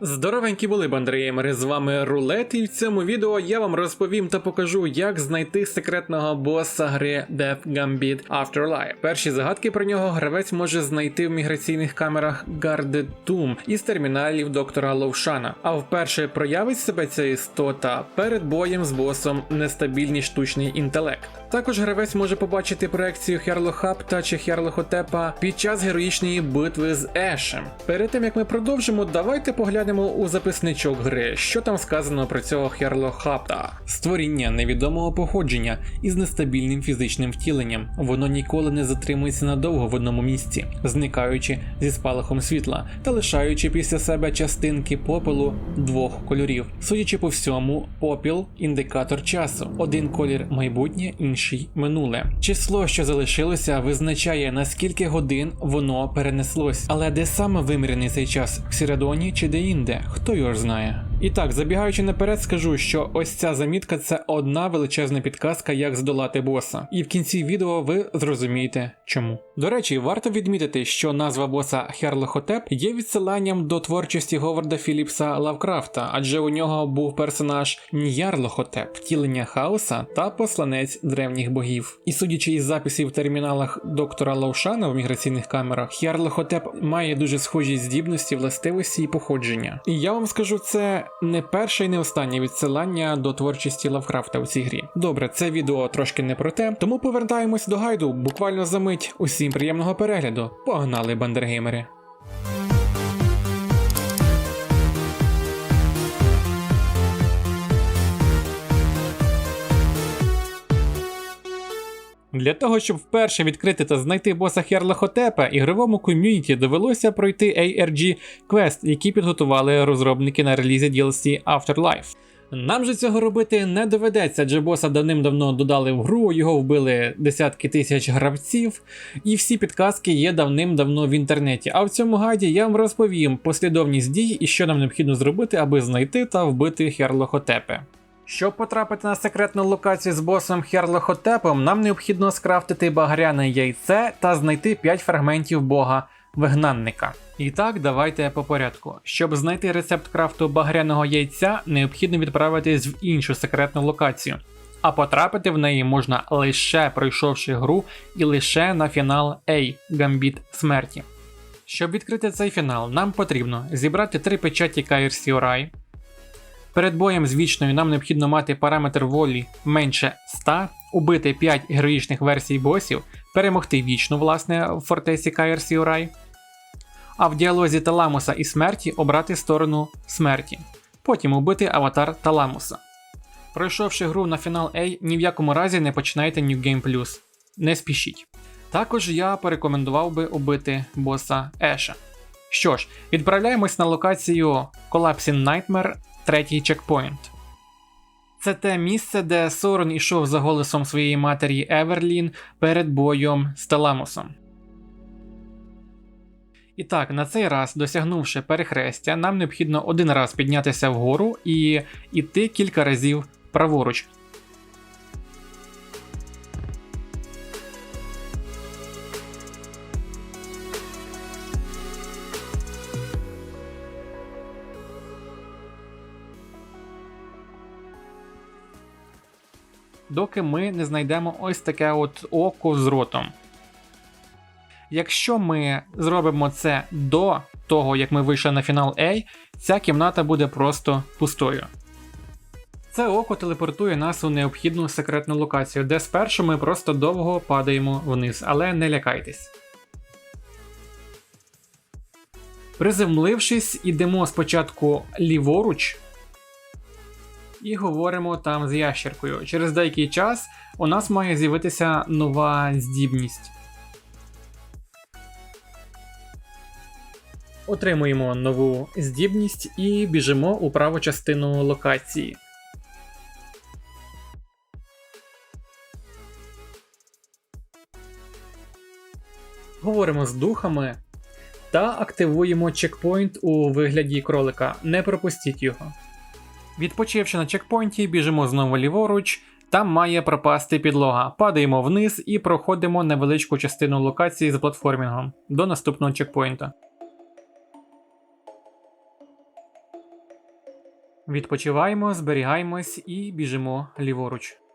Здоровенькі були бандреємери, з вами Рулет, і в цьому відео я вам розповім та покажу, як знайти секретного боса гри Death Gambit Afterlife. Перші загадки про нього гравець може знайти в міграційних камерах Guarded Tomb із терміналів доктора Ловшана. А вперше проявить себе ця істота перед боєм з босом нестабільний штучний інтелект. Також гравець може побачити проекцію Херлохапта чи Херлохотепа під час героїчної битви з Ешем. Перед тим як ми продовжимо, давайте поглянемо у записничок гри, що там сказано про цього Херлохапта. Створіння невідомого походження із нестабільним фізичним втіленням. Воно ніколи не затримується надовго в одному місці, зникаючи зі спалахом світла та лишаючи після себе частинки попелу двох кольорів. Судячи по всьому, попіл індикатор часу. Один колір майбутнє, інший минуле. Число, що залишилося, визначає наскільки годин воно перенеслось. Але де саме вимірений цей час в Сірадоні чи де інде, хто його знає. І так, забігаючи наперед, скажу, що ось ця замітка це одна величезна підказка, як здолати боса. І в кінці відео ви зрозумієте чому. До речі, варто відмітити, що назва боса Херлохотеп є відсиланням до творчості Говарда Філіпса Лавкрафта, адже у нього був персонаж Ньярлохотеп, втілення хаоса та посланець древніх богів. І судячи із записів в терміналах доктора Лаушана в міграційних камерах, Херлохотеп має дуже схожі здібності, властивості і походження. І я вам скажу, це не перше і не останнє відсилання до творчості Лавкрафта у цій грі. Добре, це відео трошки не про те, тому повертаємось до гайду буквально за мить. Усім приємного перегляду. Погнали, бандергеймери! Для того, щоб вперше відкрити та знайти боса Херлахотепа, ігровому ком'юніті довелося пройти ARG квест, який підготували розробники на релізі DLC Afterlife. Нам же цього робити не доведеться, адже боса давним-давно додали в гру, його вбили десятки тисяч гравців, і всі підказки є давним-давно в інтернеті. А в цьому гайді я вам розповім послідовність дій і що нам необхідно зробити, аби знайти та вбити Херлохотепе. Щоб потрапити на секретну локацію з босом Херлохотепом, нам необхідно скрафтити багряне яйце та знайти 5 фрагментів бога вигнанника. І так, давайте по порядку. Щоб знайти рецепт крафту багряного яйця, необхідно відправитись в іншу секретну локацію. А потрапити в неї можна лише пройшовши гру і лише на фінал A Гамбіт смерті. Щоб відкрити цей фінал, нам потрібно зібрати три печаті KRC Орай, Перед боєм з вічною нам необхідно мати параметр волі менше 100, убити 5 героїчних версій босів, перемогти вічну, власне, в фортеці KRC Орай. А в діалозі Таламуса і смерті обрати сторону смерті. Потім убити аватар Таламуса. Пройшовши гру на фінал A, ні в якому разі не починайте New Game Plus. Не спішіть. Також я порекомендував би убити боса Еша. Що ж, відправляємось на локацію Collapsing Nightmare третій чекпоінт. Це те місце, де Сорон ішов за голосом своєї матері Еверлін перед боєм з Таламусом. І так, на цей раз, досягнувши перехрестя, нам необхідно один раз піднятися вгору і йти кілька разів праворуч. Доки ми не знайдемо ось таке от око з ротом. Якщо ми зробимо це до того, як ми вийшли на фінал A, ця кімната буде просто пустою. Це око телепортує нас у необхідну секретну локацію, де спершу ми просто довго падаємо вниз, але не лякайтесь. Приземлившись, ідемо спочатку ліворуч, і говоримо там з ящеркою. Через деякий час у нас має з'явитися нова здібність. Отримуємо нову здібність і біжимо у праву частину локації. Говоримо з духами та активуємо чекпоінт у вигляді кролика. Не пропустіть його. Відпочивши на чекпоінті, біжимо знову ліворуч. Там має пропасти підлога. Падаємо вниз і проходимо невеличку частину локації з платформінгом до наступного чекпоінта. Відпочиваємо, зберігаємось і біжимо ліворуч.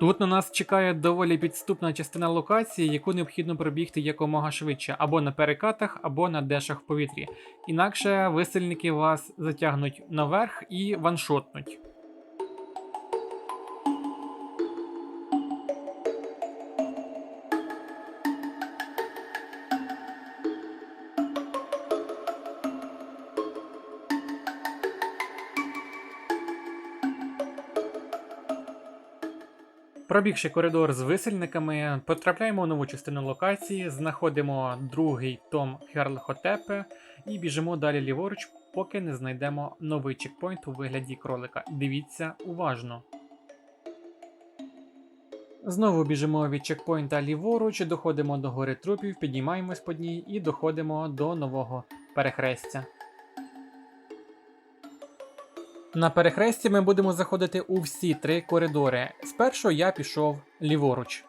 Тут на нас чекає доволі підступна частина локації, яку необхідно пробігти якомога швидше, або на перекатах, або на дешах в повітрі. Інакше висельники вас затягнуть наверх і ваншотнуть. Пробігши коридор з висельниками, потрапляємо у нову частину локації, знаходимо другий том Херлхотепе і біжимо далі ліворуч, поки не знайдемо новий чекпоінт у вигляді кролика. Дивіться уважно. Знову біжимо від чекпоінта ліворуч, доходимо до гори трупів, підіймаємось по ній і доходимо до нового перехрестя. На перехресті ми будемо заходити у всі три коридори. Спершу я пішов ліворуч.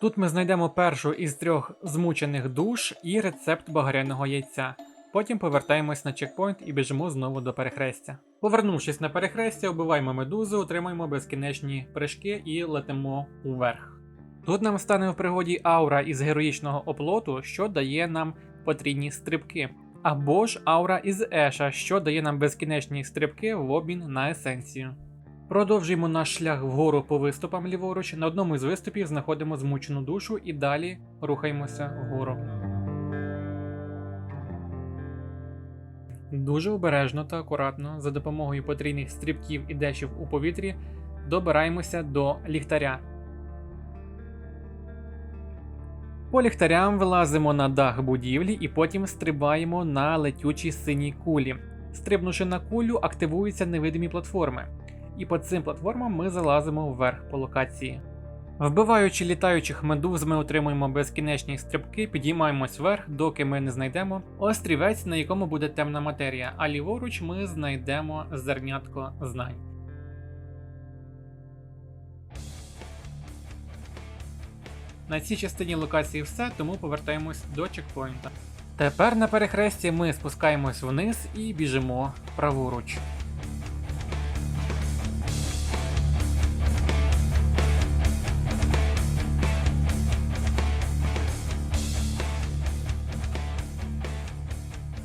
Тут ми знайдемо першу із трьох змучених душ і рецепт багряного яйця. Потім повертаємось на чекпоінт і біжимо знову до перехрестя. Повернувшись на перехрестя, убиваємо медузу, отримаємо безкінечні прыжки і летимо уверх. Тут нам стане в пригоді аура із героїчного оплоту, що дає нам потрійні стрибки або ж аура із Еша, що дає нам безкінечні стрибки в обмін на есенцію. Продовжуємо наш шлях вгору по виступам ліворуч. На одному із виступів знаходимо змучену душу і далі рухаємося вгору. Дуже обережно та акуратно, за допомогою потрійних стрибків і дешів у повітрі, добираємося до ліхтаря. По ліхтарям вилазимо на дах будівлі і потім стрибаємо на летючій синій кулі. Стрибнувши на кулю, активуються невидимі платформи. І по цим платформам ми залазимо вверх по локації. Вбиваючи літаючих медуз, ми отримуємо безкінечні стрибки, підіймаємось вверх, доки ми не знайдемо острівець, на якому буде темна матерія, а ліворуч ми знайдемо зернятко знань. На цій частині локації все, тому повертаємось до чекпоінта. Тепер на перехресті ми спускаємось вниз і біжимо праворуч.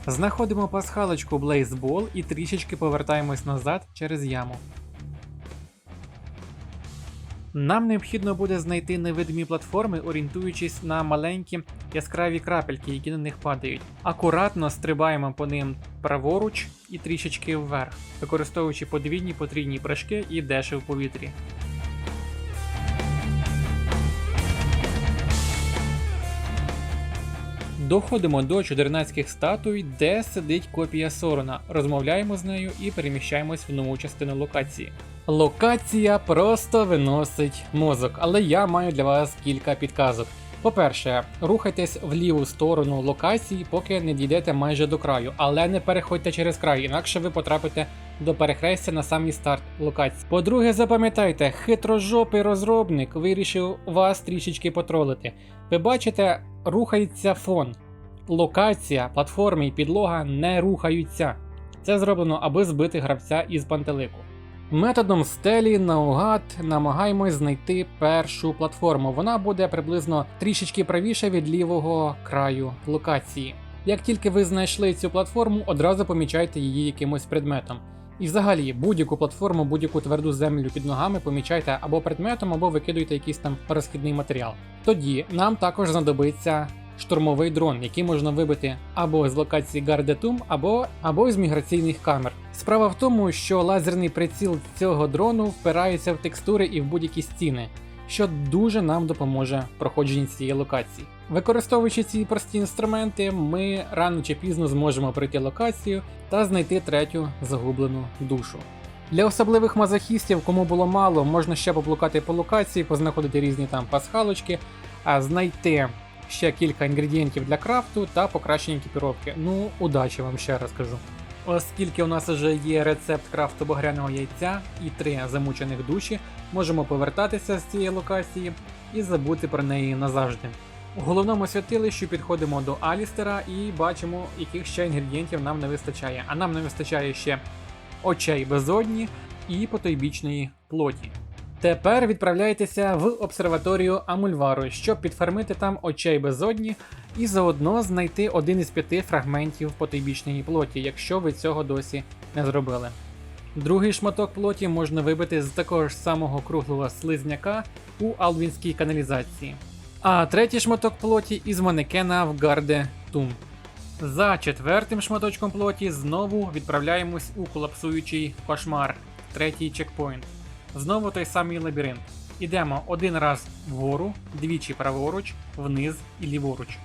Знаходимо пасхалочку Blaze Ball і трішечки повертаємось назад через яму. Нам необхідно буде знайти невидимі платформи, орієнтуючись на маленькі яскраві крапельки, які на них падають. Акуратно стрибаємо по ним праворуч і трішечки вверх, використовуючи подвійні потрійні прыжки і деші в повітрі. Доходимо до чудернацьких статуй, де сидить копія Сорона. Розмовляємо з нею і переміщаємось в нову частину локації. Локація просто виносить мозок, але я маю для вас кілька підказок. По-перше, рухайтесь в ліву сторону локації, поки не дійдете майже до краю, але не переходьте через край, інакше ви потрапите до перехрестя на самий старт локації. По-друге, запам'ятайте, хитрожопий розробник вирішив вас трішечки потролити. Ви бачите, рухається фон. Локація, платформи і підлога не рухаються. Це зроблено, аби збити гравця із пантелику. Методом стелі наугад намагаємось знайти першу платформу. Вона буде приблизно трішечки правіше від лівого краю локації. Як тільки ви знайшли цю платформу, одразу помічайте її якимось предметом. І взагалі будь-яку платформу, будь-яку тверду землю під ногами помічайте або предметом, або викидуйте якийсь там розхідний матеріал. Тоді нам також знадобиться штурмовий дрон, який можна вибити або з локації Гардетум, або або з міграційних камер. Справа в тому, що лазерний приціл цього дрону впирається в текстури і в будь-які стіни, що дуже нам допоможе проходженні цієї локації. Використовуючи ці прості інструменти, ми рано чи пізно зможемо пройти локацію та знайти третю загублену душу. Для особливих мазохістів, кому було мало, можна ще поблукати по локації, познаходити різні там пасхалочки, а знайти ще кілька інгредієнтів для крафту та покращення екіпіровки. Ну, удачі вам ще раз кажу. Оскільки у нас вже є рецепт крафту багряного яйця і три замучених душі, можемо повертатися з цієї локації і забути про неї назавжди. У головному святилищі підходимо до Алістера і бачимо, яких ще інгредієнтів нам не вистачає. А нам не вистачає ще очей безодні і потойбічної плоті. Тепер відправляйтеся в обсерваторію Амульвару, щоб підфармити там очей безодні і заодно знайти один із п'яти фрагментів потойбічної плоті, якщо ви цього досі не зробили. Другий шматок плоті можна вибити з такого ж самого круглого слизняка у Алвінській каналізації. А третій шматок плоті із манекена в Гарде Тум. За четвертим шматочком плоті знову відправляємось у колапсуючий кошмар, третій чекпоінт. Знову той самий лабіринт. Ідемо один раз вгору, двічі праворуч, вниз і ліворуч.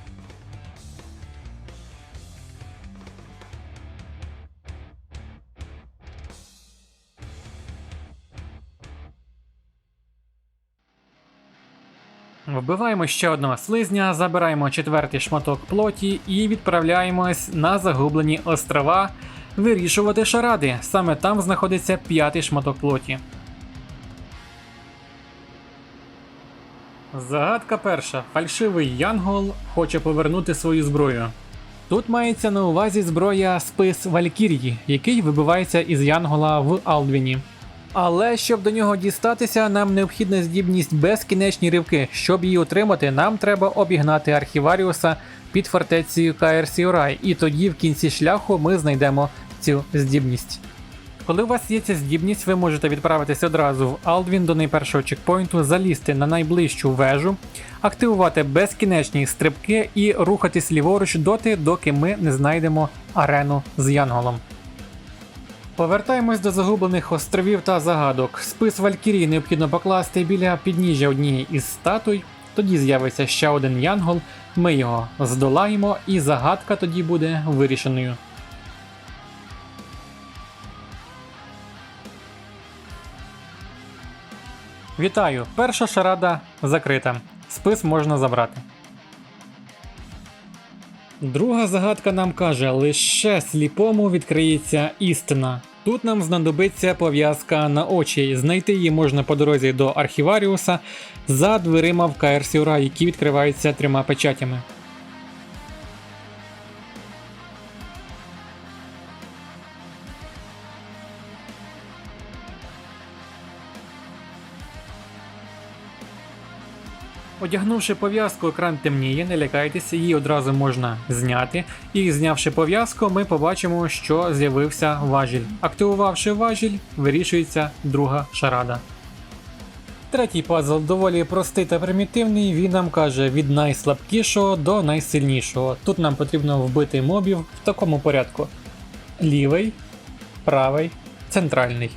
Вбиваємо ще одного слизня, забираємо четвертий шматок плоті і відправляємось на загублені острова вирішувати шаради. Саме там знаходиться п'ятий шматок плоті. Загадка перша. Фальшивий Янгол хоче повернути свою зброю. Тут мається на увазі зброя спис Валькірії, який вибивається із Янгола в Алдвіні. Але щоб до нього дістатися, нам необхідна здібність безкінечні ривки. Щоб її отримати, нам треба обігнати архіваріуса під фортецею Каер Сіорай, і тоді в кінці шляху ми знайдемо цю здібність. Коли у вас є ця здібність, ви можете відправитися одразу в Алдвін до найпершого чекпоінту, залізти на найближчу вежу, активувати безкінечні стрибки і рухатись ліворуч доти, доки ми не знайдемо арену з Янголом. Повертаємось до загублених островів та загадок. Спис Валькірії необхідно покласти біля підніжжя однієї із статуй. Тоді з'явиться ще один янгол, ми його здолаємо, і загадка тоді буде вирішеною. Вітаю! Перша шарада закрита. Спис можна забрати. Друга загадка нам каже: лише сліпому відкриється істина. Тут нам знадобиться пов'язка на очі. Знайти її можна по дорозі до архіваріуса за дверима в Каерсіура, які відкриваються трьома печатями. Одягнувши пов'язку, екран темніє, не лякайтеся, її одразу можна зняти. І знявши пов'язку, ми побачимо, що з'явився важіль. Активувавши важіль, вирішується друга шарада. Третій пазл доволі простий та примітивний. Він нам каже від найслабкішого до найсильнішого. Тут нам потрібно вбити мобів в такому порядку: лівий, правий, центральний.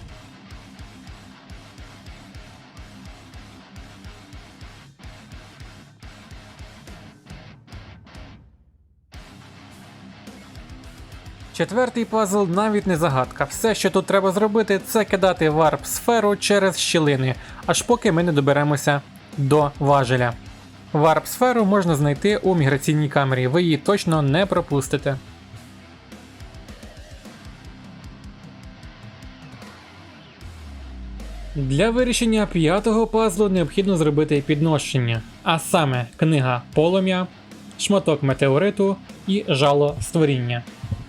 Четвертий пазл навіть не загадка. Все, що тут треба зробити, це кидати варп сферу через щілини, аж поки ми не доберемося до важеля. Варп сферу можна знайти у міграційній камері, ви її точно не пропустите. Для вирішення п'ятого пазлу необхідно зробити підношення, а саме книга полум'я, шматок метеориту і жало створіння.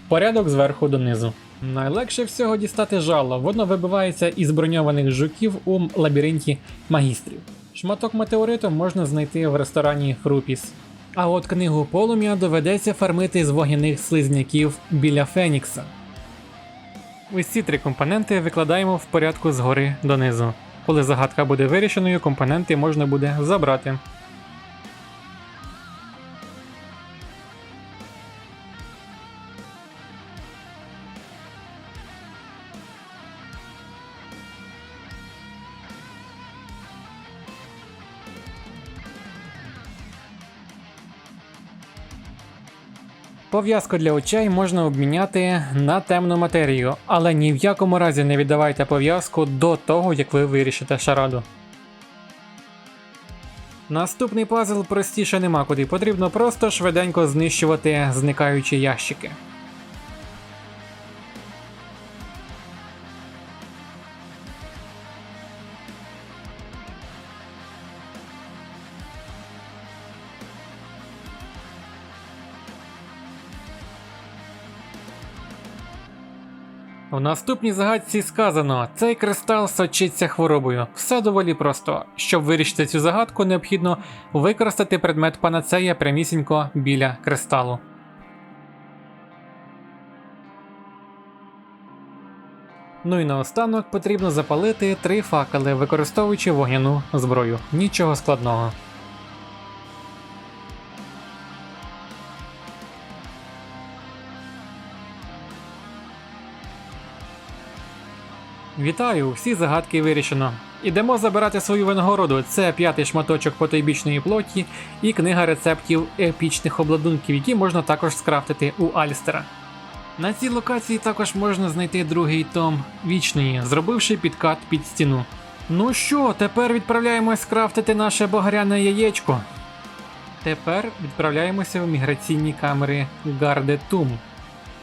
Порядок зверху донизу. Найлегше всього дістати жало, воно вибивається із броньованих жуків у лабіринті магістрів. Шматок метеориту можна знайти в ресторані Фрупіс. А от книгу полум'я доведеться фармити з вогняних слизняків біля Фенікса. Ось ці три компоненти викладаємо в порядку згори донизу. Коли загадка буде вирішеною, компоненти можна буде забрати. Пов'язку для очей можна обміняти на темну матерію, але ні в якому разі не віддавайте пов'язку до того, як ви вирішите шараду. Наступний пазл простіше нема куди потрібно просто швиденько знищувати зникаючі ящики. В наступній загадці сказано: цей кристал сочиться хворобою. Все доволі просто. Щоб вирішити цю загадку, необхідно використати предмет панацея прямісінько біля кристалу. Ну і наостанок потрібно запалити три факели, використовуючи вогняну зброю. Нічого складного. Вітаю! Всі загадки вирішено. Ідемо забирати свою винагороду. Це п'ятий шматочок потойбічної плоті і книга рецептів епічних обладунків, які можна також скрафтити у Альстера. На цій локації також можна знайти другий том вічної, зробивши підкат під стіну. Ну що, тепер відправляємось скрафтити наше багряне яєчко. Тепер відправляємося в міграційні камери Гардетум.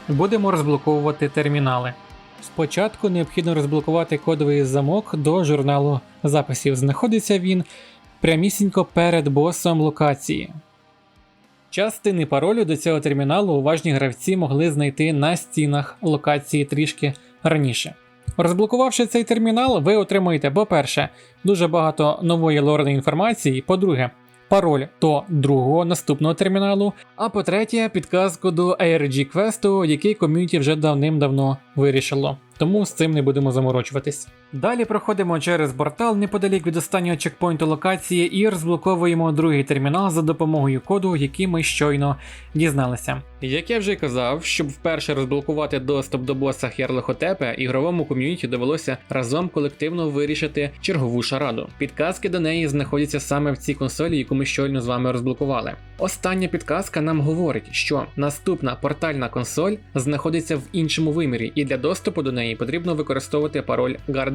Будемо розблоковувати термінали. Спочатку необхідно розблокувати кодовий замок до журналу записів. Знаходиться він прямісінько перед босом локації. Частини паролю до цього терміналу уважні гравці могли знайти на стінах локації трішки раніше. Розблокувавши цей термінал, ви отримаєте, по-перше, дуже багато нової лорної інформації, по-друге, пароль до другого наступного терміналу, а по-третє, підказку до ARG квесту, який ком'юніті вже давним-давно вирішило. Тому з цим не будемо заморочуватись. Далі проходимо через портал неподалік від останнього чекпоінту локації і розблоковуємо другий термінал за допомогою коду, який ми щойно дізналися. Як я вже казав, щоб вперше розблокувати доступ до боса Херлихотепе, ігровому ком'юніті довелося разом колективно вирішити чергову шараду. Підказки до неї знаходяться саме в цій консолі, яку ми щойно з вами розблокували. Остання підказка нам говорить, що наступна портальна консоль знаходиться в іншому вимірі, і для доступу до неї потрібно використовувати пароль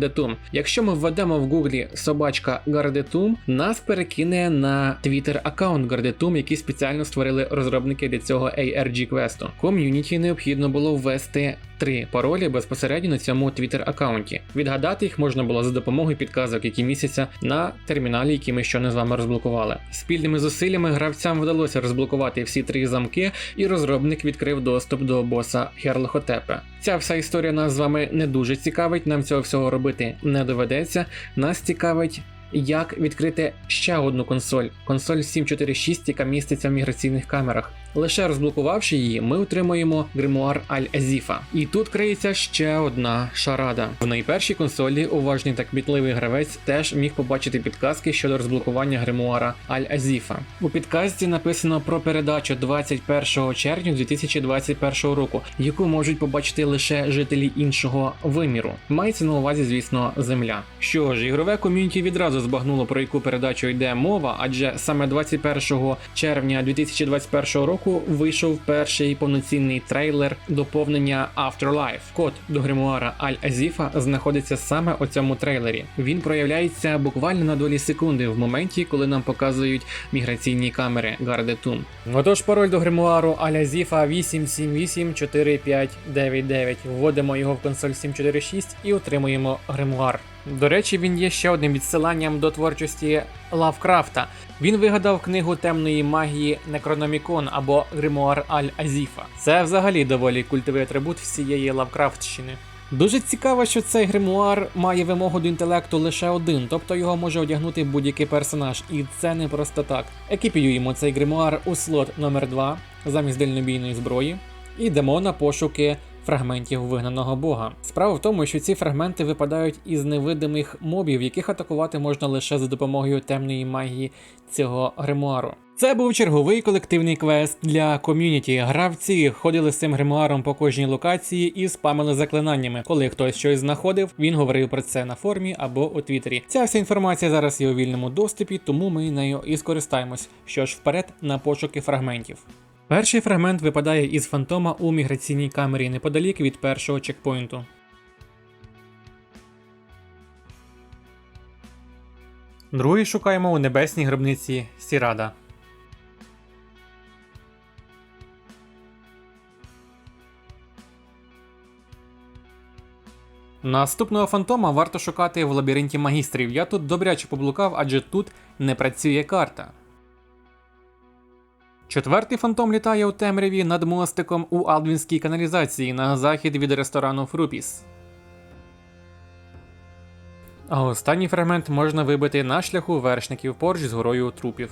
Gardetum. Якщо ми введемо в гуглі собачка Гардетум, нас перекине на Twitter аккаунт Гардетум, який спеціально створили розробники для цього ARG квесту. Ком'юніті необхідно було ввести три паролі безпосередньо на цьому Twitter аккаунті. Відгадати їх можна було за допомогою підказок, які містяться на терміналі, який ми щойно з вами розблокували. Спільними зусиллями гравцям вдалося розблокувати всі три замки, і розробник відкрив доступ до боса Херлохотепе. Ця вся історія нас з вами не дуже цікавить. Нам цього всього робити не доведеться. Нас цікавить. Як відкрити ще одну консоль, консоль 746, яка міститься в міграційних камерах. Лише розблокувавши її, ми отримуємо гримуар Аль-Азіфа. І тут криється ще одна шарада. В найпершій консолі уважний та кмітливий гравець теж міг побачити підказки щодо розблокування гримуара Аль-Азіфа. У підказці написано про передачу 21 червня 2021 року, яку можуть побачити лише жителі іншого виміру. Мається на увазі, звісно, земля. Що ж, ігрове ком'юніті відразу збагнуло про яку передачу йде мова, адже саме 21 червня 2021 року року вийшов перший повноцінний трейлер доповнення Afterlife. Код до гримуара Аль-Азіфа знаходиться саме у цьому трейлері. Він проявляється буквально на долі секунди в моменті, коли нам показують міграційні камери Гардетун. Отож, пароль до гримуару Аль-Азіфа 8788599. Вводимо його в консоль 746 і отримуємо гримуар. До речі, він є ще одним відсиланням до творчості Лавкрафта. Він вигадав книгу темної магії Некрономікон або Гримуар Аль-Азіфа. Це взагалі доволі культовий атрибут всієї Лавкрафтщини. Дуже цікаво, що цей гримуар має вимогу до інтелекту лише один, тобто його може одягнути будь-який персонаж, і це не просто так. Екіпіюємо цей гримуар у слот номер 2 замість дальнобійної зброї. І йдемо на пошуки фрагментів вигнаного бога. Справа в тому, що ці фрагменти випадають із невидимих мобів, яких атакувати можна лише за допомогою темної магії цього гримуару. Це був черговий колективний квест для ком'юніті. Гравці ходили з цим гримуаром по кожній локації і спамили заклинаннями. Коли хтось щось знаходив, він говорив про це на формі або у Твіттері. Ця вся інформація зараз є у вільному доступі, тому ми нею і скористаємось. Що ж, вперед на пошуки фрагментів. Перший фрагмент випадає із фантома у міграційній камері неподалік від першого чекпоінту. Другий шукаємо у небесній гробниці Сірада. Наступного фантома варто шукати в лабіринті магістрів. Я тут добряче поблукав, адже тут не працює карта. Четвертий фантом літає у темряві над мостиком у Алдвінській каналізації на захід від ресторану Фрупіс. А останній фрагмент можна вибити на шляху вершників поруч з горою трупів.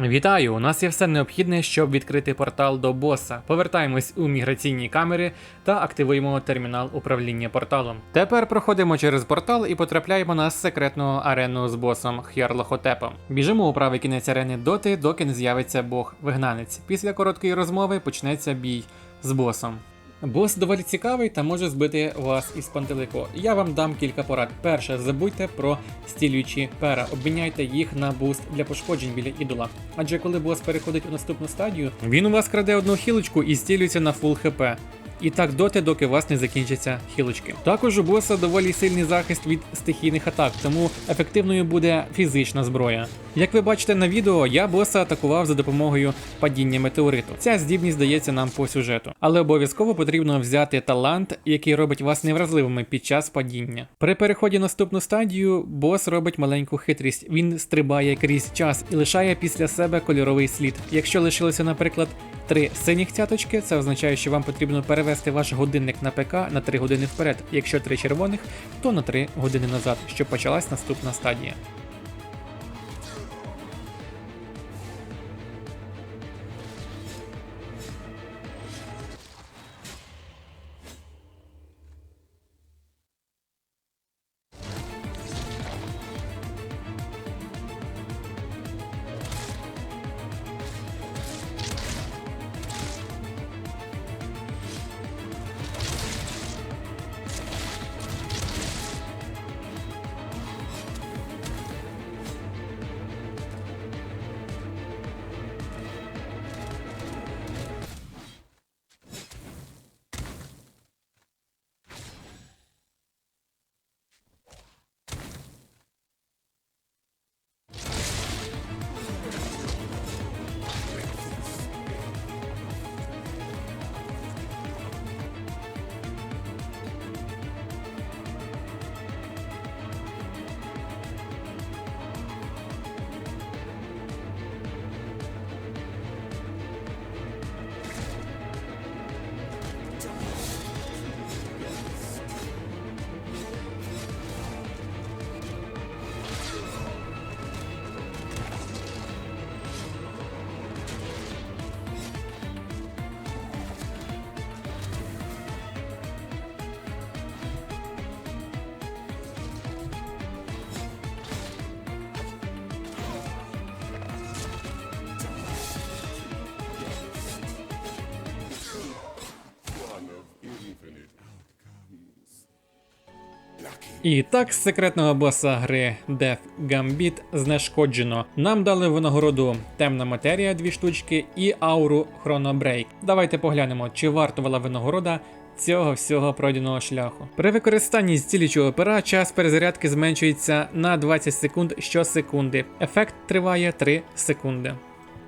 Вітаю! У нас є все необхідне, щоб відкрити портал до боса. Повертаємось у міграційні камери та активуємо термінал управління порталом. Тепер проходимо через портал і потрапляємо на секретну арену з босом Х'ярлохотепом. Біжимо у правий кінець арени доти, доки не з'явиться бог-вигнанець. Після короткої розмови почнеться бій з босом. Бос доволі цікавий та може збити вас із пантелику. Я вам дам кілька порад. Перше, забудьте про стілюючі пера, обміняйте їх на буст для пошкоджень біля ідола. Адже коли бос переходить у наступну стадію, він у вас краде одну хілочку і стілюється на фул хп. І так доти, доки у вас не закінчаться хілочки. Також у боса доволі сильний захист від стихійних атак, тому ефективною буде фізична зброя. Як ви бачите на відео, я боса атакував за допомогою падіння метеориту. Ця здібність дається нам по сюжету, але обов'язково потрібно взяти талант, який робить вас невразливими під час падіння. При переході на наступну стадію бос робить маленьку хитрість. Він стрибає крізь час і лишає після себе кольоровий слід. Якщо лишилося, наприклад, три синіх цяточки, це означає, що вам потрібно перевести ваш годинник на ПК на 3 години вперед. Якщо три червоних, то на 3 години назад, щоб почалась наступна стадія. І так, з секретного боса гри Death Gambit знешкоджено. Нам дали винагороду темна матерія, дві штучки, і ауру Chrono Давайте поглянемо, чи вартувала винагорода цього всього пройденого шляху. При використанні зцілючого пера час перезарядки зменшується на 20 секунд щосекунди. Ефект триває 3 секунди.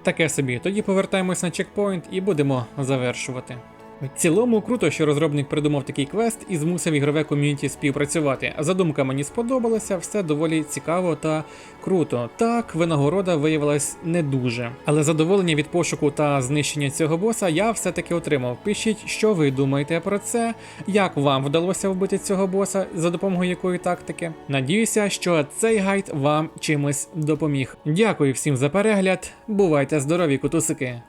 Таке собі. Тоді повертаємось на чекпоінт і будемо завершувати. В цілому круто, що розробник придумав такий квест і змусив ігрове ком'юніті співпрацювати. Задумка мені сподобалася, все доволі цікаво та круто. Так, винагорода виявилась не дуже. Але задоволення від пошуку та знищення цього боса я все-таки отримав. Пишіть, що ви думаєте про це, як вам вдалося вбити цього боса, за допомогою якої тактики. Надіюся, що цей гайд вам чимось допоміг. Дякую всім за перегляд. Бувайте здорові, кутусики!